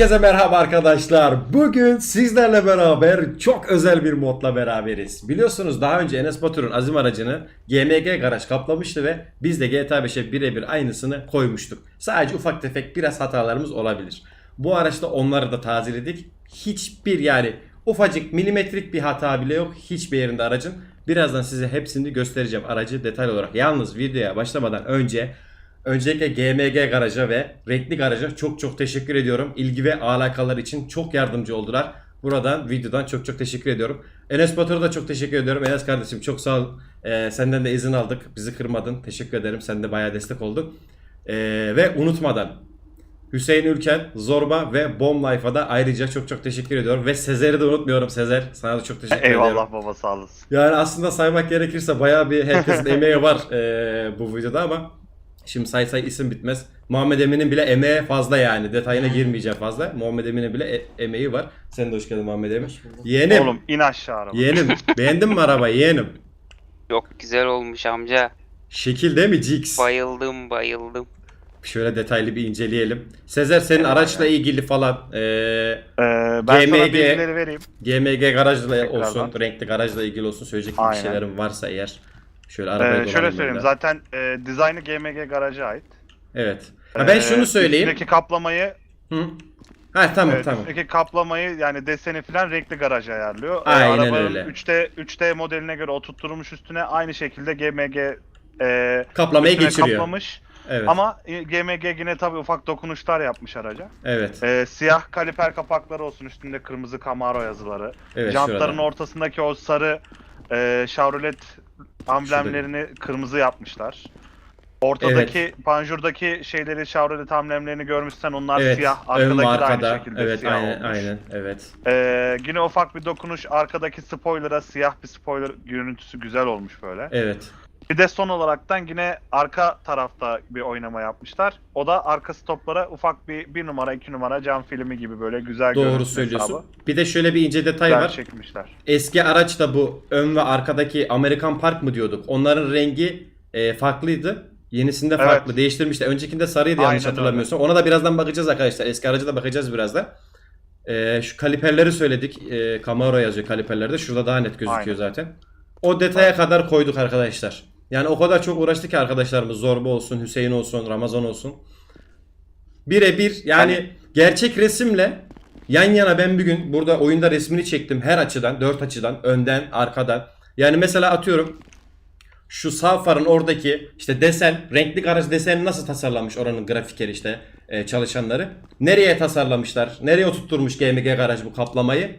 Herkese merhaba arkadaşlar. Bugün sizlerle beraber çok özel bir modla beraberiz. Biliyorsunuz daha önce Enes Batur'un Azim aracını GMG garaj kaplamıştı ve biz de GTA 5'e birebir aynısını koymuştuk. Sadece ufak tefek biraz hatalarımız olabilir. Bu araçta onları da tazeledik. Hiçbir yani ufacık milimetrik bir hata bile yok hiçbir yerinde aracın. Birazdan size hepsini göstereceğim aracı detaylı olarak. Yalnız videoya başlamadan önce Öncelikle GMG Garaja ve Renkli Garaja çok çok teşekkür ediyorum. İlgi ve alakalar için çok yardımcı oldular. Buradan videodan çok çok teşekkür ediyorum. Enes Batur'a da çok teşekkür ediyorum. Enes kardeşim çok sağ ol. Ee, senden de izin aldık. Bizi kırmadın. Teşekkür ederim. Sen de bayağı destek oldun. Ee, ve unutmadan Hüseyin Ülken, Zorba ve Bomb Life'a da ayrıca çok çok teşekkür ediyorum. Ve Sezer'i de unutmuyorum Sezer. Sana da çok teşekkür ediyorum. Eyvallah baba sağ olasın. Yani aslında saymak gerekirse bayağı bir herkesin emeği var eee, bu videoda ama şimdi say say isim bitmez. Muhammed Emin'in bile emeği fazla yani. Detayına girmeyeceğim fazla. Muhammed Emin'in bile e- emeği var. Sen de hoş geldin Muhammed Emin. Yeğenim. Oğlum in aşağı araba. Yeğenim. Beğendin mi arabayı yeğenim? Çok güzel olmuş amca. Şekil değil mi Jix? Bayıldım bayıldım. Şöyle detaylı bir inceleyelim. Sezer senin araçla ilgili falan eee Ee, ben sana GMG bilgileri vereyim. GMG garajla Tekrardan. olsun, renkli garajla ilgili olsun söyleyecek bir Aynen. şeylerin varsa eğer. Şöyle Ee, dolanalım şöyle ben söyleyeyim de. zaten e, dizaynı GMG garaja ait. Evet. Ha, ben Ee, şunu söyleyeyim. Üstündeki kaplamayı, Hı. Ha tamam evet, tamam. üstündeki kaplamayı yani deseni falan renkli garaj ayarlıyor. Ee, Aynen arabanın öyle. 3D 3D modeline göre oturtturulmuş üstüne aynı şekilde GMG e, Kaplamayı geçiriyor. kaplamış. Evet. Ama e, GMG yine tabii ufak dokunuşlar yapmış araca. evet. Ee, siyah kaliper kapakları olsun üstünde kırmızı Camaro yazıları. Evet Jantların şurada. ortasındaki o sarı e, Chevrolet amblemlerini kırmızı yapmışlar. Ortadaki panjurdaki şeyleri Chevrolet amblemlerini görmüşsen onlar Evet. siyah. Ön Arkadaki de aynı şekilde Evet siyah aynen olmuş. aynen. Evet. Ee, yine ufak bir dokunuş arkadaki spoiler'a siyah bir spoiler görüntüsü güzel olmuş böyle. Evet. Bir de son olaraktan yine arka tarafta bir oynama yapmışlar. O da arka stoplara ufak bir bir numara iki numara cam filmi gibi böyle güzel Doğru söylüyorsun. hesabı. Bir de şöyle bir ince detay Güzel var. çekmişler. Eski araçta bu ön ve arkadaki Amerikan Park mı diyorduk? Onların rengi e, farklıydı. Yenisinde Evet. farklı. Değiştirmişler. Öncekinde sarıydı yanlış Aynen hatırlamıyorsam. Ona da birazdan bakacağız arkadaşlar. Eski araca da bakacağız birazdan. E, şu kaliperleri söyledik. E, Camaro yazıyor kaliperlerde. Şurada daha net gözüküyor Aynen. zaten. O detaya kadar koyduk arkadaşlar. Yani o kadar çok uğraştı ki arkadaşlarımız. Zorba olsun, Hüseyin olsun, Ramazan olsun. Birebir yani Hani- gerçek resimle yan yana ben bir gün burada oyunda resmini çektim her açıdan, dört açıdan, önden, arkadan. Yani mesela atıyorum şu sağ farın oradaki işte desen, renkli garaj deseni nasıl tasarlanmış oranın grafikeri işte e, çalışanları. Nereye tasarlamışlar? Nereye oturtturmuş GMG garaj bu kaplamayı?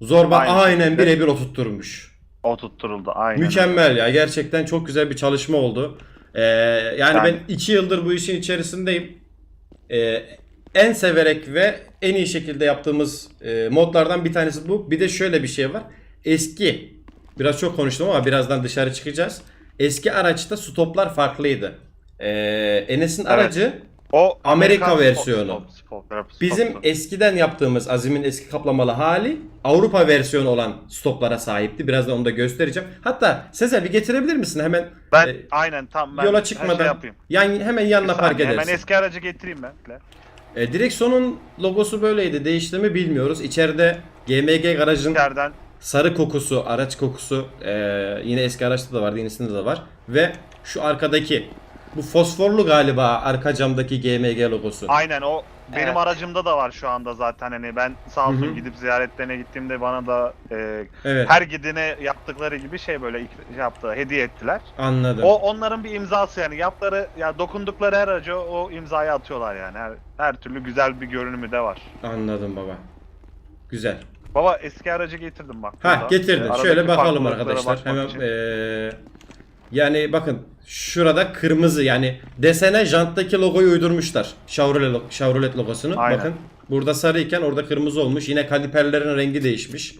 Zorba aynen şekilde. birebir oturtturmuş. O tutturuldu aynen. Mükemmel ya. Gerçekten çok güzel bir çalışma oldu. Ee, yani, Yani- ben iki yıldır bu işin içerisindeyim. Ee, en severek ve en iyi şekilde yaptığımız e, modlardan bir tanesi bu. Bir de şöyle bir şey var. Eski, biraz çok konuştum ama birazdan dışarı çıkacağız. Eski araçta stoplar farklıydı. Ee, Enes'in Evet. aracı O Amerika versiyonu. stop- stop- stop- Bizim eskiden yaptığımız Azim'in eski kaplamalı hali Avrupa versiyonu olan stoplara sahipti. Birazdan onu da göstereceğim. Hatta Sezer bir getirebilir misin hemen ben e, aynen tam ben yola çıkmadan şey yapayım. yan, hemen yanına park edersin. Hemen eski aracı getireyim ben. E, direksiyonun logosu böyleydi. Değişti mi bilmiyoruz. İçeride GMG garajın İçeriden sarı kokusu, araç kokusu e, yine eski araçta da vardı, yenisinde de var. Ve şu arkadaki bu fosforlu galiba arka camdaki GMG logosu. aynen o benim Evet. aracımda da var şu anda zaten hani ben sağ olsun Hı hı. gidip ziyaretlerine gittiğimde bana da e, Evet. her gidine yaptıkları gibi şey böyle ik- şey yaptı hediye ettiler. Anladım. O onların bir imzası yani yaptıkları ya dokundukları her araca o imzayı atıyorlar yani her, her türlü güzel bir görünümü de var. Anladım baba. Güzel. Baba eski aracı getirdim bak. Ha burada. getirdin. E, aradaki Şöyle bakalım farklılıklara arkadaşlar. bakmak Hemen için. eee, yani bakın şurada kırmızı yani desene janttaki logoyu uydurmuşlar. Chevrolet, lo- Chevrolet logosunu. Aynen. Bakın burada sarı iken orada kırmızı olmuş. Yine kaliperlerin rengi değişmiş.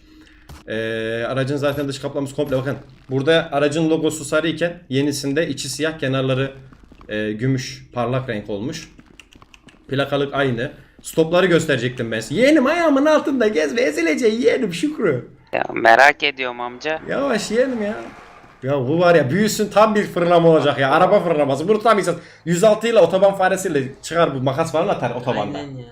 Eee, aracın zaten dış kaplaması komple bakın. Burada aracın logosu sarı iken yenisinde içi siyah kenarları eee, gümüş parlak renk olmuş. Plakalık aynı. Stopları gösterecektim ben size. Yeğenim ayağımın altında gez ve ezileceksin yeğenim Şükrü. Ya merak ediyorum amca. Yavaş yeğenim ya. Ya bu var ya büyüsün tam bir fırlama olacak ya. Araba fırlaması. Bunu tam insan 106 ile otoban faresiyle çıkar bu makas falan atar otobanda. Aynen ya.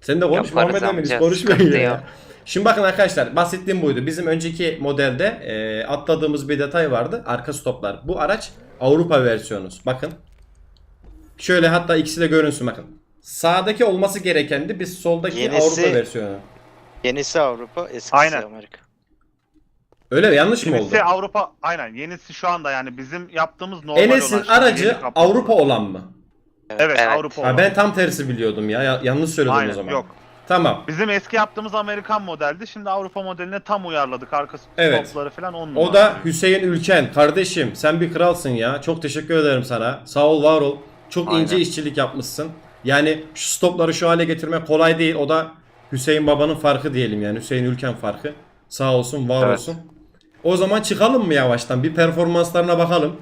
Sen de konuş Muhammed Emin hiç konuşmuyor ya. yok. Şimdi bakın arkadaşlar bahsettiğim buydu. Bizim önceki modelde e, atladığımız bir detay vardı. Arka stoplar. Bu araç Avrupa versiyonu. Bakın. Şöyle hatta ikisi de görünsün bakın. Sağdaki olması gerekendi. Biz soldaki Yenisi- Avrupa versiyonu. Yenisi Avrupa, eskisi Aynen. Amerika. Öyle mi? Yanlış mı oldu? Yenisi Avrupa aynen yenisi şu anda yani bizim yaptığımız normal Enes'in olan şey, aracı. Avrupa olan mı? Evet, Evet. Avrupa Ha, olan. ben tam tersi biliyordum ya. Ya- Yanlış söyledim Aynen o zaman. yok. Tamam. Bizim eski yaptığımız Amerikan modeldi. Şimdi Avrupa modeline tam uyarladık. Arka Evet. stopları falan on O numara. da Hüseyin Ülken. Kardeşim sen bir kralsın ya. Çok teşekkür ederim sana. Sağ ol var ol. Çok Aynen. ince işçilik yapmışsın. Yani şu stopları şu hale getirmek kolay değil. O da Hüseyin babanın farkı diyelim yani. Hüseyin Ülken farkı. Sağ olsun var Evet. olsun. O zaman çıkalım mı yavaştan? Bir performanslarına bakalım.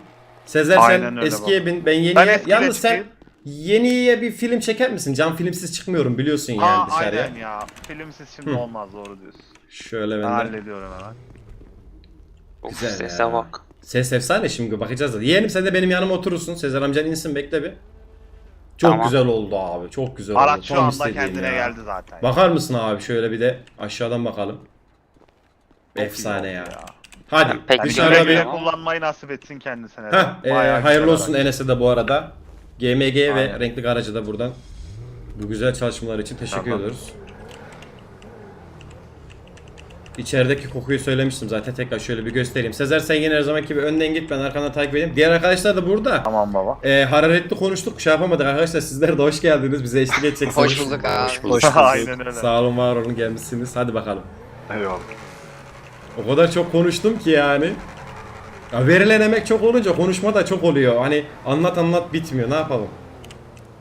Sezer Aynen sen öyle eskiye bin. Ben yeniye. Ben eskiye Yalnız sen çıkayım. yeniye bir film çeker misin? Cam filmsiz çıkmıyorum biliyorsun yani Ha dışarıya. aynen ya. Filmsiz şimdi Hı. olmaz doğru diyorsun. Şöyle Ben ben de. hallediyorum hemen. Of Güzel sese ya. bak. Ses efsane şimdi bakacağız da. Yeğenim sen de benim yanıma oturursun. Sezer amcan insin bekle bir. Çok Tamam. güzel oldu abi. Çok güzel Araç oldu. şu Tam anda istediğim kendine ya. geldi zaten. Bakar mısın abi şöyle bir de aşağıdan bakalım. Çok iyi Efsane oldu ya. Hadi Ben pek Yani dışarıda güle bir... güle kullanmayı nasip etsin kendisine. de. Heh, e, Bayağı hayırlı güzel olsun araç. Enes'e de bu arada. GMG ve Aynen. Renkli Garaj'a da buradan bu güzel çalışmalar için teşekkür Tamam. ediyoruz. İçerideki kokuyu söylemiştim zaten tekrar şöyle bir göstereyim. Sezer sen yine her zamanki gibi önden git ben arkandan takip edeyim. Diğer arkadaşlar da burada. Tamam baba. Ee, hararetli konuştuk şey yapamadık arkadaşlar sizler de hoş geldiniz bize eşlik edeceksiniz. Hoş bulduk abi. Hoş bulduk. Aynen öyle. Sağ olun var olun gelmişsiniz hadi bakalım. Eyvallah. O kadar çok konuştum ki yani. Ya verilen emek çok olunca konuşma da çok oluyor. Hani anlat anlat bitmiyor ne yapalım.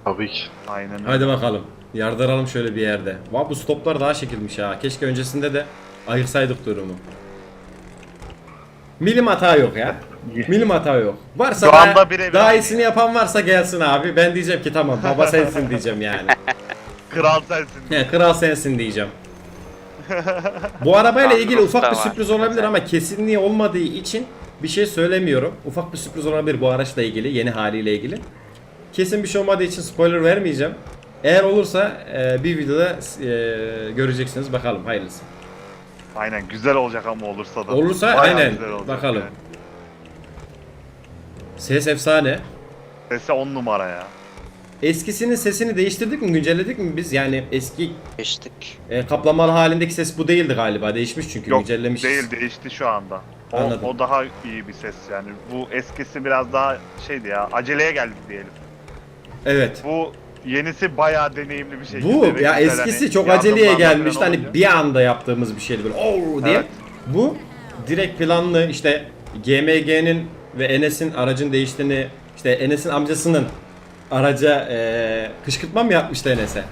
Tabii ki. Aynen öyle. Hadi bakalım. Yardıralım şöyle bir yerde. Vay bu stoplar daha şekilmiş ha. Keşke öncesinde de ayırsaydık durumu. Milim hata yok ya. Milim hata yok. Varsa Şu daha, anda birebir daha aynı iyisini ya. yapan varsa gelsin abi. Ben diyeceğim ki tamam baba sensin diyeceğim yani. Kral sensin. He, kral sensin diyeceğim. Bu arabayla ilgili ufak bir sürpriz olabilir ama kesinliği olmadığı için bir şey söylemiyorum. Ufak bir sürpriz olabilir bu araçla ilgili, yeni haliyle ilgili. Kesin bir şey olmadığı için spoiler vermeyeceğim. Eğer olursa e, bir videoda e, göreceksiniz bakalım hayırlısı. Aynen güzel olacak ama olursa da. Olursa Bayağı aynen güzel olacak bakalım. yani. Ses efsane. Sesi 10 numara ya. Eskisinin sesini değiştirdik mi, güncelledik mi biz? Yani eski Geçtik. e, kaplamalı halindeki ses bu değildi galiba. Değişmiş çünkü Yok güncellemişiz. değil değişti şu anda. O, Anladım. o daha iyi bir ses yani. Bu eskisi biraz daha şeydi ya aceleye geldi diyelim. Evet. Bu yenisi bayağı deneyimli bir şekilde. Bu ve ya güzel, eskisi hani çok aceleye falan gelmişti. Hani olunca. bir anda yaptığımız bir şeydi böyle ooo diye. Evet. Bu direkt planlı işte GMG'nin ve Enes'in aracın değiştiğini işte Enes'in amcasının araca eee kışkırtma mı yapmıştı Enes'e?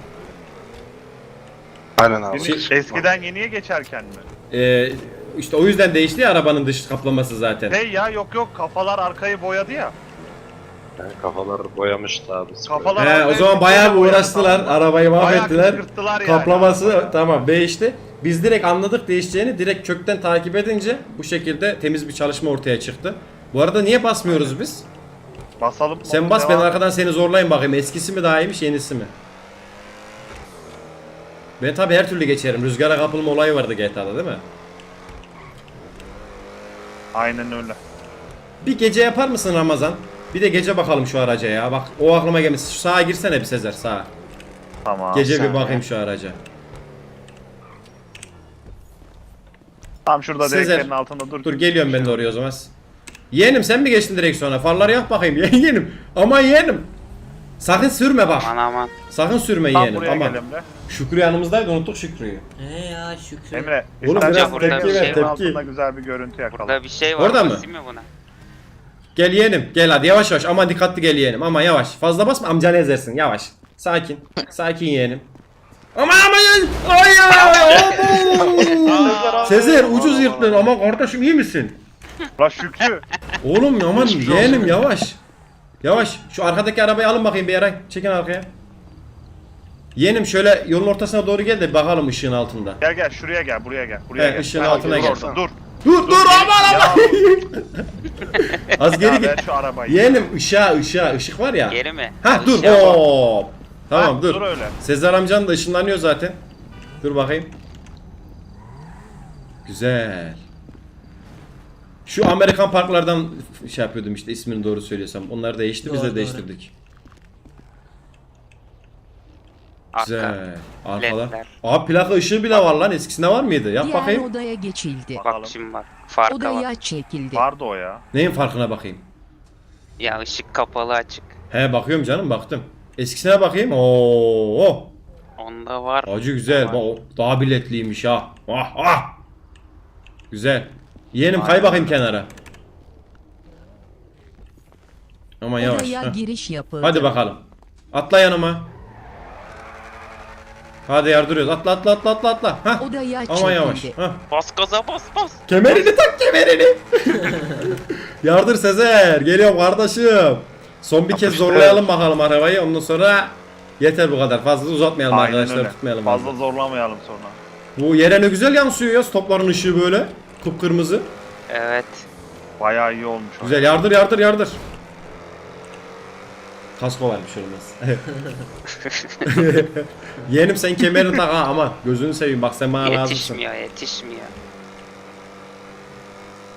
Aynen abi. Şey- eskiden yeniye geçerken mi? Eee işte o yüzden değişti ya arabanın dış kaplaması zaten. Hey ya yok yok kafalar arkayı boyadı ya. Yani kafalar boyamıştı abi. Kafalar He, o zaman bayağı bir uğraştılar. Arabayı mahvettiler. kışkırttılar yani. Kaplaması tamam değişti. Biz direkt anladık değişeceğini. Direkt kökten takip edince bu şekilde temiz bir çalışma ortaya çıktı. Bu arada niye basmıyoruz biz? Basalım. Sen bas ben Devam. arkadan seni zorlayayım bakayım. Eskisi mi daha iyiymiş yenisi mi? Ben tabi her türlü geçerim. Rüzgara kapılma olayı vardı GTA'da değil mi? Aynen öyle. Bir gece yapar mısın Ramazan? Bir de gece bakalım şu araca ya. Bak o aklıma gelmiş. Şu sağa girsene bir Sezer sağa. Tamam. Gece bir bakayım şu araca. Tam şurada Sezer, direklerin altında dur. Dur geliyorum ben de oraya o zaman. Yeğenim sen mi geçtin direksiyona? Farları yak bakayım yeğenim. Aman yeğenim. Sakın sürme bak. Aman aman. Sakın sürme Tam yeğenim. buraya Aman. gel Emre. Şükrü yanımızdaydı unuttuk Şükrü'yü. He ya Şükrü. Emre. Oğlum istersen biraz tepki bir ver, şeyin tepki. altında güzel bir görüntü yakalım. Burada bir şey var. Orada mı? basayım mı buna? Gel yeğenim gel hadi yavaş yavaş ama dikkatli gel yeğenim ama yavaş fazla basma amcanı ezersin yavaş sakin sakin yeğenim Aman aman ay ay Sezer ucuz yırttın ama kardeşim iyi misin? La Şükrü. Oğlum aman olsun. yeğenim yavaş Yavaş şu arkadaki arabayı alın bakayım bir yere çekin arkaya Yeğenim şöyle yolun ortasına doğru gel de bakalım ışığın altında Gel gel şuraya gel buraya gel. Buraya He, gel. ışığın Ha, altına dur gel. orada, Dur. Dur dur aman aman Az geri ya git şu arabayı. Yeğenim ışığa ışığa ışık var ya Geri mi? Ha dur hop Tamam Ha, dur. Dur öyle. Sezar amcan da ışınlanıyor zaten. Dur bakayım. Güzel. Şu Amerikan parklardan şey yapıyordum işte ismini doğru söylüyorsam. Onlar değişti biz Doğru, de doğru. değiştirdik. Arka. Güzel. Arkalar. ledler. Aa plaka ışığı bile var lan. Eskisinde var mıydı? Yap Diğer bakayım. odaya geçildi. Bakalım. Bak şimdi bak. Farka bak. Odaya çekildi. Vardı o ya. Neyin farkına bakayım? Ya ışık kapalı açık. He bakıyorum canım baktım. Eskisine bakayım. Oo. Onda var. Acı güzel. Bak, o daha biletliymiş ha. Ah ah. Güzel. Yeğenim kay bakayım kenara. Aman yavaş. Heh. giriş yapıldı. Hadi bakalım. Atla yanıma. Hadi yardırıyoruz. Atla atla atla atla atla. Hah. Odaya Aman çekildi. yavaş. Hah. Bas gaza bas bas. Kemerini tak kemerini. Yardır Sezer. Geliyorum kardeşim. Son bir kez Yapıştır. zorlayalım bakalım arabayı. Ondan sonra yeter bu kadar. Fazla uzatmayalım Aynen arkadaşlar. öyle. Tutmayalım. Fazla fazla. zorlamayalım sonra. Bu yere ne güzel yansıyor ya stopların ışığı böyle. Kıpkırmızı. Evet. Bayağı iyi olmuş. Güzel yardır yardır yardır. Kasko var bir şey olmaz. Yeğenim sen kemerini tak ha aman. Gözünü seveyim bak sen bana lazımsın. yetişmiyor yetişmiyor.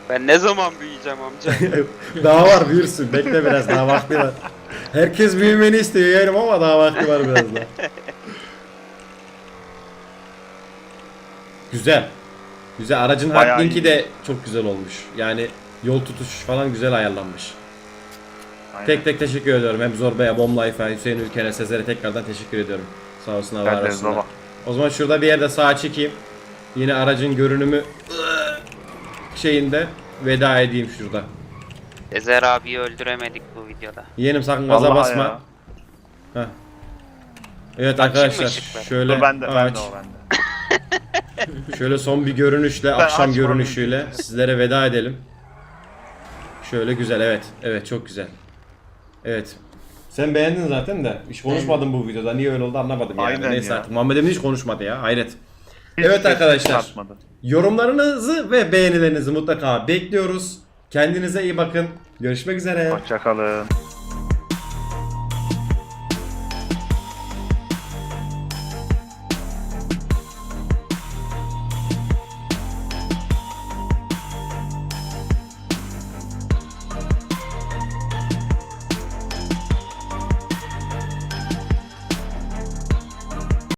Ben ne zaman büyüyeceğim amca? daha var büyürsün. Bekle biraz daha vakti var. Herkes büyümeni istiyor yeğenim ama daha vakti var biraz daha. Güzel. Güzel. Aracın Bayağı hard linki iyi. de çok güzel olmuş. Yani yol tutuş falan güzel ayarlanmış. Aynen. Tek tek teşekkür ediyorum. Hem Zorba'ya, Bomb Life'a, Hüseyin Ülken'e, Sezer'e tekrardan teşekkür ediyorum. Sağ Ben de olsunlar. baba. O zaman şurada bir yerde sağa çekeyim. Yine aracın görünümü şeyinde veda edeyim şurada. Ezer abiyi öldüremedik bu videoda. Yeğenim sakın gaza Vallahi basma. ya. Heh. Evet Açayım mı arkadaşlar ışıkları? şöyle Dur ben de, ben aç. de o bende. Şöyle son bir görünüşle, akşam açmam görünüşüyle sizlere veda edelim. Şöyle güzel evet. Evet çok güzel. Evet. Sen beğendin zaten de. Hiç konuşmadın bu videoda. Niye öyle oldu anlamadım yani. Aynen Neyse ya. artık. Muhammed Emin hiç konuşmadı ya. Hayret. Hiç Evet arkadaşlar. Yorumlarınızı ve beğenilerinizi mutlaka bekliyoruz. Kendinize iyi bakın. Görüşmek üzere. Hoşçakalın.